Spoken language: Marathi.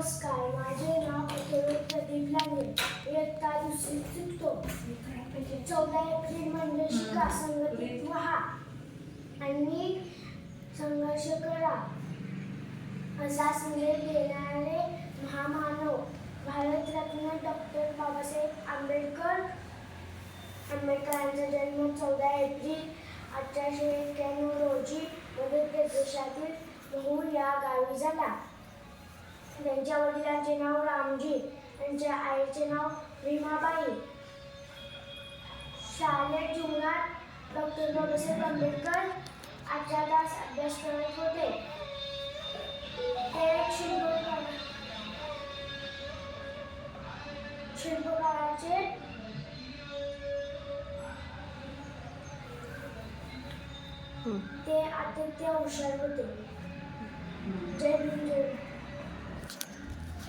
नमस्कार माझे नाव अथर्व प्रदीप लांगे इयत्ता दुसरी शिकतो चौदा एप्रिल म्हणजे शिका संघटित व्हा. आणि संघर्ष करा. असा संदेश देणारे महामानव भारतरत्न डॉक्टर बाबासाहेब आंबेडकर. आंबेडकरांचा जन्म चौदा एप्रिल अठराशे एक्क्याण्णव रोजी मध्य प्रदेशातील महूर या गावी त्यांच्या वडिलांचे नाव रामजी त्यांच्या आईचे नाव भीमाबाई शालेय जीवनात डॉक्टर बाबासाहेब आंबेडकर तास अभ्यास करत होते. ते शिल्पकार शिल्पकाराचे ते अतिशय हुशार होते. जय.